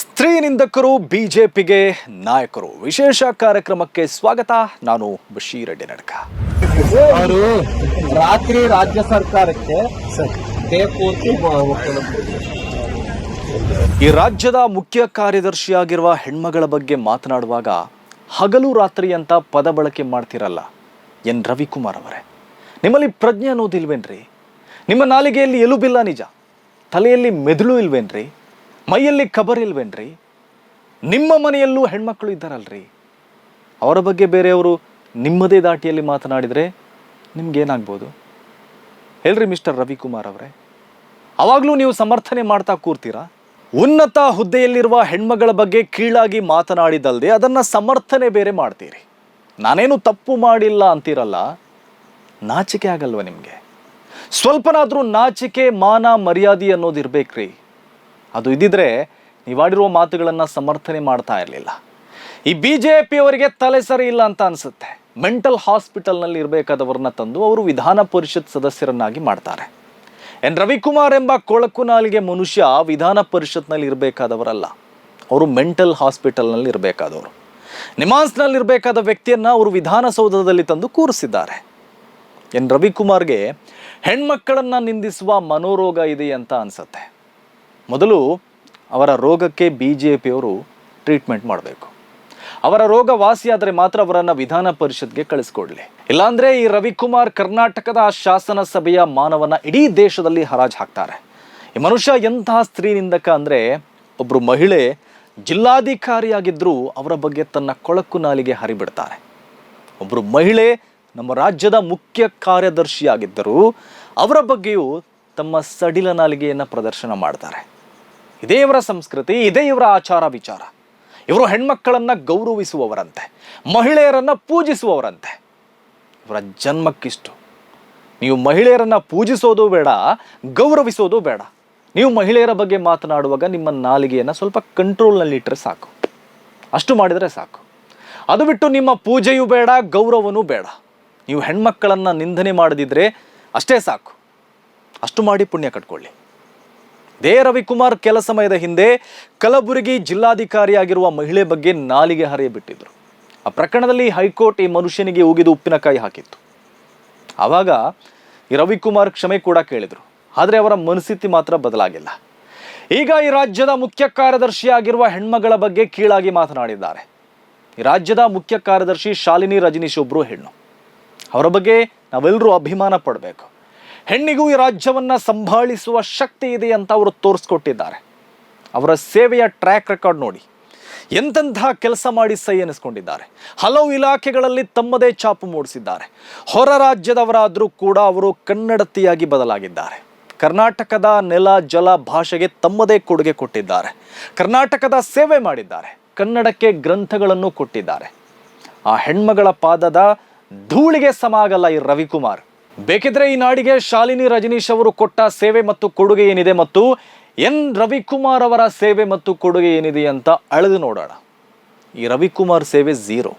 ಸ್ತ್ರೀ ನಿಂದಕರು ಬಿಜೆಪಿಗೆ ನಾಯಕರು. ವಿಶೇಷ ಕಾರ್ಯಕ್ರಮಕ್ಕೆ ಸ್ವಾಗತ. ನಾನು ಬಶೀರ್ ನಡಕ ನಡ್ಕ. ಅವರು ರಾತ್ರಿ ರಾಜ್ಯ ಸರ್ಕಾರಕ್ಕೆ ಈ ರಾಜ್ಯದ ಮುಖ್ಯ ಕಾರ್ಯದರ್ಶಿಯಾಗಿರುವ ಹೆಣ್ಮಗಳ ಬಗ್ಗೆ ಮಾತನಾಡುವಾಗ ಹಗಲು ರಾತ್ರಿ ಅಂತ ಪದ ಬಳಕೆ ಮಾಡ್ತಿರಲ್ಲ ಎನ್ ರವಿಕುಮಾರ್ ಅವರೇ. ನಿಮ್ಮಲ್ಲಿ ಪ್ರಜ್ಞೆ ಅನ್ನೋದಿಲ್ವೇನ್ರಿ ನಿಮ್ಮ ನಾಲಿಗೆಯಲ್ಲಿ ಎಲುಬಿಲ್ಲ ನಿಜ. ತಲೆಯಲ್ಲಿ ಮೆದುಳು ಇಲ್ವೇನ್ರಿ? ಮೈಯಲ್ಲಿ ಕಬರ್ ಇಲ್ವೇನ್ರಿ? ನಿಮ್ಮ ಮನೆಯಲ್ಲೂ ಹೆಣ್ಮಕ್ಳು ಇದ್ದಾರಲ್ರಿ. ಅವರ ಬಗ್ಗೆ ಬೇರೆಯವರು ನಿಮ್ಮದೇ ದಾಟಿಯಲ್ಲಿ ಮಾತನಾಡಿದರೆ ನಿಮ್ಗೇನಾಗ್ಬೋದು? ಹೇಳ್ರಿ ಮಿಸ್ಟರ್ ರವಿಕುಮಾರ್ ಅವರೇ, ಅವಾಗಲೂ ನೀವು ಸಮರ್ಥನೆ ಮಾಡ್ತಾ ಕೂರ್ತೀರಾ? ಉನ್ನತ ಹುದ್ದೆಯಲ್ಲಿರುವ ಹೆಣ್ಮಗಳ ಬಗ್ಗೆ ಕೀಳಾಗಿ ಮಾತನಾಡಿದಲ್ಲದೆ ಅದನ್ನು ಸಮರ್ಥನೆ ಬೇರೆ ಮಾಡ್ತೀರಿ. ನಾನೇನು ತಪ್ಪು ಮಾಡಿಲ್ಲ ಅಂತೀರಲ್ಲ? ನಾಚಿಕೆ ಆಗಲ್ವ ನಿಮಗೆ? ಸ್ವಲ್ಪನಾದರೂ ನಾಚಿಕೆ, ಮಾನ, ಮರ್ಯಾದೆ ಅನ್ನೋದು ಇರ್ಬೇಕ್ರಿ ಅದು ಇದ್ದಿದ್ರೆ ನೀವಾಡಿರುವ ಮಾತುಗಳನ್ನು ಸಮರ್ಥನೆ ಮಾಡ್ತಾ ಇರಲಿಲ್ಲ. ಈ ಬಿ ಜೆ ಪಿಯವರಿಗೆ ತಲೆ ಸರಿ ಇಲ್ಲ ಅಂತ ಅನಿಸುತ್ತೆ. ಮೆಂಟಲ್ ಹಾಸ್ಪಿಟಲ್ನಲ್ಲಿ ಇರಬೇಕಾದವರನ್ನ ತಂದು ಅವರು ವಿಧಾನ ಪರಿಷತ್ ಸದಸ್ಯರನ್ನಾಗಿ ಮಾಡ್ತಾರೆ. ಎನ್. ರವಿಕುಮಾರ್ ಎಂಬ ಕೊಳಕು ನಾಲಿಗೆ ಮನುಷ್ಯ ವಿಧಾನ ಪರಿಷತ್ನಲ್ಲಿ ಇರಬೇಕಾದವರಲ್ಲ. ಅವರು ಮೆಂಟಲ್ ಹಾಸ್ಪಿಟಲ್ನಲ್ಲಿ ಇರಬೇಕಾದವರು. ನಿಮಾನ್ಸ್ನಲ್ಲಿ ಇರಬೇಕಾದ ವ್ಯಕ್ತಿಯನ್ನ ಅವರು ವಿಧಾನಸೌಧದಲ್ಲಿ ತಂದು ಕೂರಿಸಿದ್ದಾರೆ. ಎನ್. ರವಿಕುಮಾರ್ಗೆ ಹೆಣ್ಮಕ್ಕಳನ್ನು ನಿಂದಿಸುವ ಮನೋರೋಗ ಇದೆ ಅಂತ ಅನ್ಸುತ್ತೆ. ಮೊದಲು ಅವರ ರೋಗಕ್ಕೆ ಬಿ ಜೆ ಪಿಯವರು ಟ್ರೀಟ್ಮೆಂಟ್ ಮಾಡಬೇಕು. ಅವರ ರೋಗ ವಾಸಿಯಾದರೆ ಮಾತ್ರ ಅವರನ್ನು ವಿಧಾನ ಪರಿಷತ್ಗೆ ಕಳಿಸ್ಕೊಡ್ಲಿ. ಇಲ್ಲಾಂದ್ರೆ ಈ ರವಿಕುಮಾರ್ ಕರ್ನಾಟಕದ ಶಾಸನ ಸಭೆಯ ಮಾನವನ ಇಡೀ ದೇಶದಲ್ಲಿ ಹರಾಜು ಹಾಕ್ತಾರೆ. ಈ ಮನುಷ್ಯ ಎಂತಹ ಸ್ತ್ರೀ ನಿಂದಕ ಅಂದರೆ ಒಬ್ಬರು ಮಹಿಳೆ ಜಿಲ್ಲಾಧಿಕಾರಿಯಾಗಿದ್ದರೂ ಅವರ ಬಗ್ಗೆ ತನ್ನ ಕೊಳಕು ನಾಲಿಗೆ ಹರಿಬಿಡ್ತಾರೆ. ಒಬ್ಬರು ಮಹಿಳೆ ನಮ್ಮ ರಾಜ್ಯದ ಮುಖ್ಯ ಕಾರ್ಯದರ್ಶಿಯಾಗಿದ್ದರೂ ಅವರ ಬಗ್ಗೆಯೂ ತಮ್ಮ ಸಡಿಲ ನಾಲಿಗೆಯನ್ನು ಪ್ರದರ್ಶನ ಮಾಡ್ತಾರೆ. ಇದೇ ಇವರ ಸಂಸ್ಕೃತಿ, ಇದೇ ಇವರ ಆಚಾರ, ವಿಚಾರ. ಇವರು ಹೆಣ್ಮಕ್ಕಳನ್ನು ಗೌರವಿಸುವವರಂತೆ, ಮಹಿಳೆಯರನ್ನು ಪೂಜಿಸುವವರಂತೆ. ಇವರ ಜನ್ಮಕ್ಕಿಷ್ಟು. ನೀವು ಮಹಿಳೆಯರನ್ನು ಪೂಜಿಸೋದು ಬೇಡ, ಗೌರವಿಸೋದು ಬೇಡ. ನೀವು ಮಹಿಳೆಯರ ಬಗ್ಗೆ ಮಾತನಾಡುವಾಗ ನಿಮ್ಮ ನಾಲಿಗೆಯನ್ನು ಸ್ವಲ್ಪ ಕಂಟ್ರೋಲ್ನಲ್ಲಿ ಇಟ್ಟರೆ ಸಾಕು. ಅಷ್ಟು ಮಾಡಿದರೆ ಸಾಕು. ಅದು ಬಿಟ್ಟು ನಿಮ್ಮ ಪೂಜೆಯೂ ಬೇಡ, ಗೌರವನೂ ಬೇಡ. ನೀವು ಹೆಣ್ಮಕ್ಕಳನ್ನು ನಿಂದನೆ ಮಾಡದಿದ್ದರೆ ಅಷ್ಟೇ ಸಾಕು. ಅಷ್ಟು ಮಾಡಿ ಪುಣ್ಯ ಕಟ್ಕೊಳ್ಳಿ. ಇದೇ ರವಿಕುಮಾರ್ ಕೆಲ ಸಮಯದ ಹಿಂದೆ ಕಲಬುರಗಿ ಜಿಲ್ಲಾಧಿಕಾರಿಯಾಗಿರುವ ಮಹಿಳೆ ಬಗ್ಗೆ ನಾಲಿಗೆ ಹರಿಯಬಿಟ್ಟಿದ್ರು. ಆ ಪ್ರಕರಣದಲ್ಲಿ ಹೈಕೋರ್ಟ್ ಈ ಮನುಷ್ಯನಿಗೆ ಉಗಿದು ಉಪ್ಪಿನಕಾಯಿ ಹಾಕಿತ್ತು. ಆವಾಗ ಈ ರವಿಕುಮಾರ್ ಕ್ಷಮೆ ಕೂಡ ಕೇಳಿದರು. ಆದರೆ ಅವರ ಮನಸ್ಥಿತಿ ಮಾತ್ರ ಬದಲಾಗಿಲ್ಲ. ಈಗ ಈ ರಾಜ್ಯದ ಮುಖ್ಯ ಕಾರ್ಯದರ್ಶಿಯಾಗಿರುವ ಹೆಣ್ಮಗಳ ಬಗ್ಗೆ ಕೀಳಾಗಿ ಮಾತನಾಡಿದ್ದಾರೆ. ಈ ರಾಜ್ಯದ ಮುಖ್ಯ ಕಾರ್ಯದರ್ಶಿ ಶಾಲಿನಿ ರಜನೀಶ್ ಒಬ್ಬರು ಹೆಣ್ಣು. ಅವರ ಬಗ್ಗೆ ನಾವೆಲ್ಲರೂ ಅಭಿಮಾನ ಪಡಬೇಕು. ಹೆಣ್ಣಿಗೂ ಈ ರಾಜ್ಯವನ್ನು ಸಂಭಾಳಿಸುವ ಶಕ್ತಿ ಇದೆ ಅಂತ ಅವರು ತೋರಿಸ್ಕೊಟ್ಟಿದ್ದಾರೆ. ಅವರ ಸೇವೆಯ ಟ್ರ್ಯಾಕ್ ರೆಕಾರ್ಡ್ ನೋಡಿ. ಎಂತೆಂತಹ ಕೆಲಸ ಮಾಡಿ ಸೈ ಎನಿಸ್ಕೊಂಡಿದ್ದಾರೆ. ಹಲವು ಇಲಾಖೆಗಳಲ್ಲಿ ತಮ್ಮದೇ ಛಾಪು ಮೂಡಿಸಿದ್ದಾರೆ. ಹೊರ ರಾಜ್ಯದವರಾದರೂ ಕೂಡ ಅವರು ಕನ್ನಡತಿಯಾಗಿ ಬದಲಾಗಿದ್ದಾರೆ. ಕರ್ನಾಟಕದ ನೆಲ, ಜಲ ಭಾಷೆಗೆ ತಮ್ಮದೇ ಕೊಡುಗೆ ಕೊಟ್ಟಿದ್ದಾರೆ. ಕರ್ನಾಟಕದ ಸೇವೆ ಮಾಡಿದ್ದಾರೆ. ಕನ್ನಡಕ್ಕೆ ಗ್ರಂಥಗಳನ್ನು ಕೊಟ್ಟಿದ್ದಾರೆ. ಆ ಹೆಣ್ಮಗಳ ಪಾದದ ಧೂಳಿಗೆ ಸಮ ಆಗಲ್ಲ ಈ ರವಿಕುಮಾರ್. ಬೇಕಿದ್ರೆ ಈ ನಾಡಿಗೆ ಶಾಲಿನಿ ರಜನೀಶ್ ಅವರು ಕೊಟ್ಟ ಸೇವೆ ಮತ್ತು ಕೊಡುಗೆ ಏನಿದೆ ಮತ್ತು ಎನ್ ರವಿಕುಮಾರ್ ಅವರ ಸೇವೆ ಮತ್ತು ಕೊಡುಗೆ ಏನಿದೆ ಅಂತ ಅಳೆದು ನೋಡೋಣ. ಈ ರವಿಕುಮಾರ್ ಸೇವೆ ಝೀರೋ.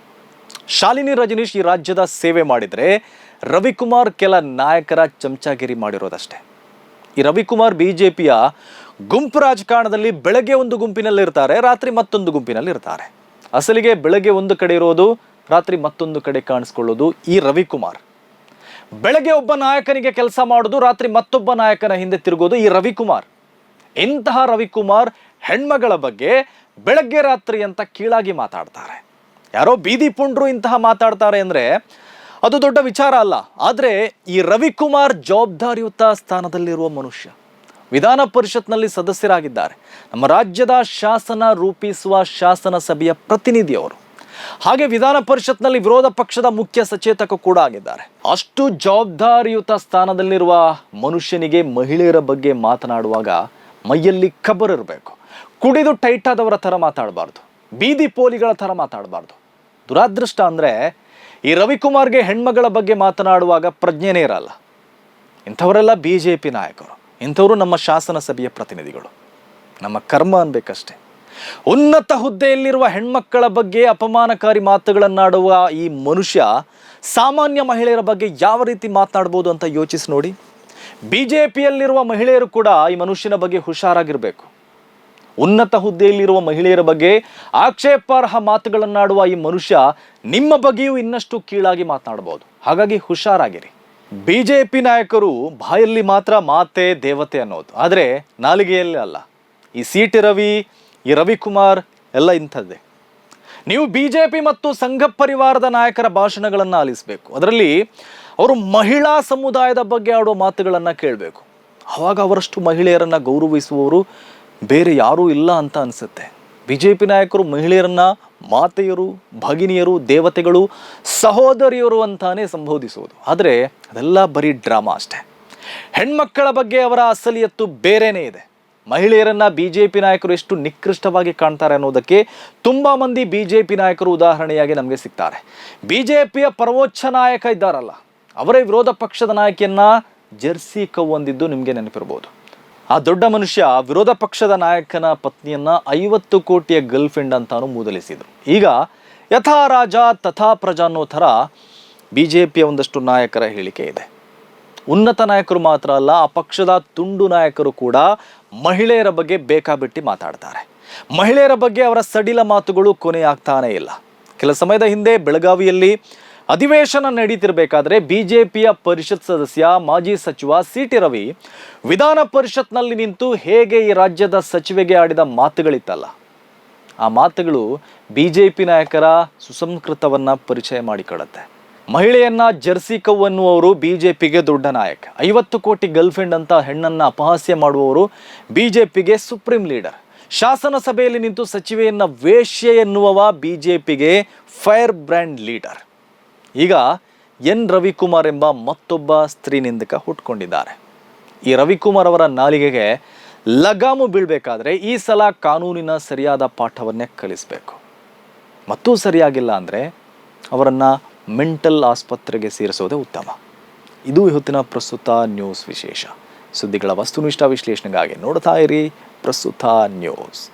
ಶಾಲಿನಿ ರಜನೀಶ್ ಈ ರಾಜ್ಯದ ಸೇವೆ ಮಾಡಿದರೆ ರವಿಕುಮಾರ್ ಕೆಲ ನಾಯಕರ ಚಮಚಾಗಿರಿ ಮಾಡಿರೋದಷ್ಟೇ. ಈ ರವಿಕುಮಾರ್ ಬಿ ಜೆ ಪಿಯ ಗುಂಪು ರಾಜಕಾರಣದಲ್ಲಿ ಬೆಳಗ್ಗೆ ಒಂದು ಗುಂಪಿನಲ್ಲಿ ಇರ್ತಾರೆ ರಾತ್ರಿ ಮತ್ತೊಂದು ಗುಂಪಿನಲ್ಲಿ ಇರ್ತಾರೆ ಅಸಲಿಗೆ ಬೆಳಗ್ಗೆ ಒಂದು ಕಡೆ ಇರೋದು, ರಾತ್ರಿ ಮತ್ತೊಂದು ಕಡೆ ಕಾಣಿಸ್ಕೊಳ್ಳೋದು ಈ ರವಿಕುಮಾರ್. ಬೆಳಗ್ಗೆ ಒಬ್ಬ ನಾಯಕನಿಗೆ ಕೆಲಸ ಮಾಡೋದು, ರಾತ್ರಿ ಮತ್ತೊಬ್ಬ ನಾಯಕನ ಹಿಂದೆ ತಿರುಗೋದು ಈ ರವಿಕುಮಾರ್. ಇಂತಹ ರವಿಕುಮಾರ್ ಹೆಣ್ಮಗಳ ಬಗ್ಗೆ ಬೆಳಗ್ಗೆ ರಾತ್ರಿ ಅಂತ ಕೀಳಾಗಿ ಮಾತಾಡ್ತಾರೆ. ಯಾರೋ ಬೀದಿ ಪುಂಡ್ರು ಇಂತಹ ಮಾತಾಡ್ತಾರೆ ಅಂದರೆ ಅದು ದೊಡ್ಡ ವಿಚಾರ ಅಲ್ಲ. ಆದರೆ ಈ ರವಿಕುಮಾರ್ ಜವಾಬ್ದಾರಿಯುತ ಸ್ಥಾನದಲ್ಲಿರುವ ಮನುಷ್ಯ. ವಿಧಾನ ಪರಿಷತ್ನಲ್ಲಿ ಸದಸ್ಯರಾಗಿದ್ದಾರೆ. ನಮ್ಮ ರಾಜ್ಯದ ಶಾಸನ ರೂಪಿಸುವ ಶಾಸನ ಸಭೆಯ ಪ್ರತಿನಿಧಿಯವರು. ಹಾಗೆ ವಿಧಾನ ಪರಿಷತ್ನಲ್ಲಿ ವಿರೋಧ ಪಕ್ಷದ ಮುಖ್ಯ ಸಚೇತಕ ಕೂಡ ಆಗಿದ್ದಾರೆ. ಅಷ್ಟು ಜವಾಬ್ದಾರಿಯುತ ಸ್ಥಾನದಲ್ಲಿರುವ ಮನುಷ್ಯನಿಗೆ ಮಹಿಳೆಯರ ಬಗ್ಗೆ ಮಾತನಾಡುವಾಗ ಮೈಯಲ್ಲಿ ಕಬ್ಬರ್ ಇರಬೇಕು. ಕುಡಿದು ಟೈಟ್ ಆದವರ ಥರ ಮಾತಾಡಬಾರ್ದು. ಬೀದಿ ಪೋಲಿಗಳ ಥರ ಮಾತಾಡಬಾರ್ದು. ದುರಾದೃಷ್ಟ ಅಂದರೆ ಈ ರವಿಕುಮಾರ್ಗೆ ಹೆಣ್ಮಗಳ ಬಗ್ಗೆ ಮಾತನಾಡುವಾಗ ಪ್ರಜ್ಞೆನೇ ಇರಲ್ಲ. ಇಂಥವರೆಲ್ಲ ಬಿ ಜೆ ನಾಯಕರು. ಇಂಥವರು ನಮ್ಮ ಶಾಸನ ಸಭೆಯ ಪ್ರತಿನಿಧಿಗಳು. ನಮ್ಮ ಕರ್ಮ ಅನ್ಬೇಕಷ್ಟೆ. ಉನ್ನತ ಹುದ್ದೆಯಲ್ಲಿರುವ ಹೆಣ್ಮಕ್ಕಳ ಬಗ್ಗೆ ಅಪಮಾನಕಾರಿ ಮಾತುಗಳನ್ನಾಡುವ ಈ ಮನುಷ್ಯ ಸಾಮಾನ್ಯ ಮಹಿಳೆಯರ ಬಗ್ಗೆ ಯಾವ ರೀತಿ ಮಾತನಾಡ್ಬೋದು ಅಂತ ಯೋಚಿಸಿ ನೋಡಿ. ಬಿ ಜೆ ಪಿಯಲ್ಲಿರುವ ಮಹಿಳೆಯರು ಕೂಡ ಈ ಮನುಷ್ಯನ ಬಗ್ಗೆ ಹುಷಾರಾಗಿರಬೇಕು. ಉನ್ನತ ಹುದ್ದೆಯಲ್ಲಿರುವ ಮಹಿಳೆಯರ ಬಗ್ಗೆ ಆಕ್ಷೇಪಾರ್ಹ ಮಾತುಗಳನ್ನಾಡುವ ಈ ಮನುಷ್ಯ ನಿಮ್ಮ ಬಗ್ಗೆಯೂ ಇನ್ನಷ್ಟು ಕೀಳಾಗಿ ಮಾತನಾಡಬಹುದು ಹಾಗಾಗಿ ಹುಷಾರಾಗಿರಿ. ಪಿ ನಾಯಕರು ಬಾಯಲ್ಲಿ ಮಾತ್ರ ಮಾತೆ ದೇವತೆ ಅನ್ನೋದು. ಆದರೆ ನಾಲಿಗೆಯಲ್ಲಿ ಅಲ್ಲ. ಈ ಸಿ ರವಿ ಈ ರವಿಕುಮಾರ್ ಎಲ್ಲ ಇಂಥದ್ದೇ. ನೀವು ಬಿ ಜೆ ಪಿ ಮತ್ತು ಸಂಘ ಪರಿವಾರದ ನಾಯಕರ ಭಾಷಣಗಳನ್ನು ಆಲಿಸಬೇಕು. ಅದರಲ್ಲಿ ಅವರು ಮಹಿಳಾ ಸಮುದಾಯದ ಬಗ್ಗೆ ಆಡುವ ಮಾತುಗಳನ್ನು ಕೇಳಬೇಕು. ಆವಾಗ ಅವರಷ್ಟು ಮಹಿಳೆಯರನ್ನು ಗೌರವಿಸುವವರು ಬೇರೆ ಯಾರೂ ಇಲ್ಲ ಅಂತ ಅನಿಸುತ್ತೆ. ಬಿ ಜೆ ಪಿ ನಾಯಕರು ಮಹಿಳೆಯರನ್ನು ಮಾತೆಯರು, ಭಗಿನಿಯರು, ದೇವತೆಗಳು, ಸಹೋದರಿಯರು ಅಂತಾನೆ ಸಂಬೋಧಿಸುವುದು. ಆದರೆ ಅದೆಲ್ಲ ಬರೀ ಡ್ರಾಮಾ ಅಷ್ಟೇ. ಹೆಣ್ಮಕ್ಕಳ ಬಗ್ಗೆ ಅವರ ಅಸಲಿಯತ್ತು ಬೇರೆನೇ ಇದೆ. ಮಹಿಳೆಯರನ್ನ ಬಿಜೆಪಿ ನಾಯಕರು ಎಷ್ಟು ನಿಕೃಷ್ಟವಾಗಿ ಕಾಣ್ತಾರೆ ಅನ್ನೋದಕ್ಕೆ ತುಂಬಾ ಮಂದಿ ಬಿಜೆಪಿ ನಾಯಕರು ಉದಾಹರಣೆಯಾಗಿ ನಮಗೆ ಸಿಗ್ತಾರೆ. ಬಿಜೆಪಿಯ ಪರಮೋಚ್ಚ ನಾಯಕ ಇದ್ದಾರಲ್ಲ, ಅವರೇ ವಿರೋಧ ಪಕ್ಷದ ನಾಯಕಿಯನ್ನ ಜೆರ್ಸಿ ಕವ್ವೊಂದಿದ್ದು ನಿಮಗೆ ನೆನಪಿರ್ಬೋದು. ಆ ದೊಡ್ಡ ಮನುಷ್ಯ ವಿರೋಧ ಪಕ್ಷದ ನಾಯಕನ ಪತ್ನಿಯನ್ನ ಐವತ್ತು ಕೋಟಿಯ ಗರ್ಲ್ ಫ್ರೆಂಡ್ ಅಂತಾನು ಮೂದಲಿಸಿದ್ರು. ಈಗ ಯಥಾ ರಾಜ ತಥಾ ಪ್ರಜಾ ಅನ್ನೋ ಥರ ಬಿಜೆಪಿಯ ಒಂದಷ್ಟು ನಾಯಕರ ಹೇಳಿಕೆ ಇದೆ. ಉನ್ನತ ನಾಯಕರು ಮಾತ್ರ ಅಲ್ಲ, ಆ ಪಕ್ಷದ ತುಂಡು ನಾಯಕರು ಕೂಡ ಮಹಿಳೆಯರ ಬಗ್ಗೆ ಬೇಕಾಬಿಟ್ಟಿ ಮಾತಾಡ್ತಾರೆ. ಮಹಿಳೆಯರ ಬಗ್ಗೆ ಅವರ ಸಡಿಲ ಮಾತುಗಳು ಕೊನೆಯಾಗ್ತಾನೇ ಇಲ್ಲ. ಕೆಲ ಸಮಯದ ಹಿಂದೆ ಬೆಳಗಾವಿಯಲ್ಲಿ ಅಧಿವೇಶನ ನಡೀತಿರ್ಬೇಕಾದ್ರೆ ಬಿಜೆಪಿಯ ಪರಿಷತ್ ಸದಸ್ಯ, ಮಾಜಿ ಸಚಿವ ಸಿ ಟಿ ರವಿ ವಿಧಾನ ಪರಿಷತ್ನಲ್ಲಿ ನಿಂತು ಹೇಗೆ ಈ ರಾಜ್ಯದ ಸಚಿವೆಗೆ ಆಡಿದ ಮಾತುಗಳಿತ್ತಲ್ಲ. ಆ ಮಾತುಗಳು ಬಿಜೆಪಿ ನಾಯಕರ ಸುಸಂಸ್ಕೃತವನ್ನ ಪರಿಚಯ ಮಾಡಿಕೊಡುತ್ತೆ. ಮಹಿಳೆಯನ್ನ ಜರ್ಸಿ ಕವ್ ಅನ್ನುವವರು ಬಿಜೆಪಿಗೆ ದೊಡ್ಡ ನಾಯಕ. ಐವತ್ತು ಕೋಟಿ ಗರ್ಲ್ಫ್ರೆಂಡ್ ಅಂತ ಹೆಣ್ಣನ್ನ ಅಪಹಾಸ್ಯ ಮಾಡುವವರು ಬಿಜೆಪಿಗೆ ಸುಪ್ರೀಂ ಲೀಡರ್. ಶಾಸನ ಸಭೆಯಲ್ಲಿ ನಿಂತು ಸಚಿವೆಯನ್ನ ವೇಶ್ಯ ಎನ್ನುವವ ಬಿಜೆಪಿಗೆ ಫೈರ್ ಬ್ರ್ಯಾಂಡ್ ಲೀಡರ್. ಈಗ ಎನ್ ರವಿಕುಮಾರ್ ಎಂಬ ಮತ್ತೊಬ್ಬ ಸ್ತ್ರೀ ನಿಂದಕ ಹುಟ್ಕೊಂಡಿದ್ದಾರೆ. ಈ ರವಿಕುಮಾರ್ ಅವರ ನಾಲಿಗೆಗೆ ಲಗಾಮು ಬೀಳಬೇಕಾದ್ರೆ ಈ ಸಲ ಕಾನೂನಿನ ಸರಿಯಾದ ಪಾಠವನ್ನೇ ಕಲಿಸಬೇಕು. ಮತ್ತೂ ಸರಿಯಾಗಿಲ್ಲ ಅಂದರೆ ಅವರನ್ನು ಮೆಂಟಲ್ ಆಸ್ಪತ್ರೆಗೆ ಸೇರಿಸೋದೇ ಉತ್ತಮ. ಇದು ಇವತ್ತಿನ ಪ್ರಸ್ತುತ ನ್ಯೂಸ್ ವಿಶೇಷ. ಸುದ್ದಿಗಳ ವಸ್ತುನಿಷ್ಠ ವಿಶ್ಲೇಷಣೆಗಾಗಿ ನೋಡ್ತಾ ಇರಿ ಪ್ರಸ್ತುತ ನ್ಯೂಸ್.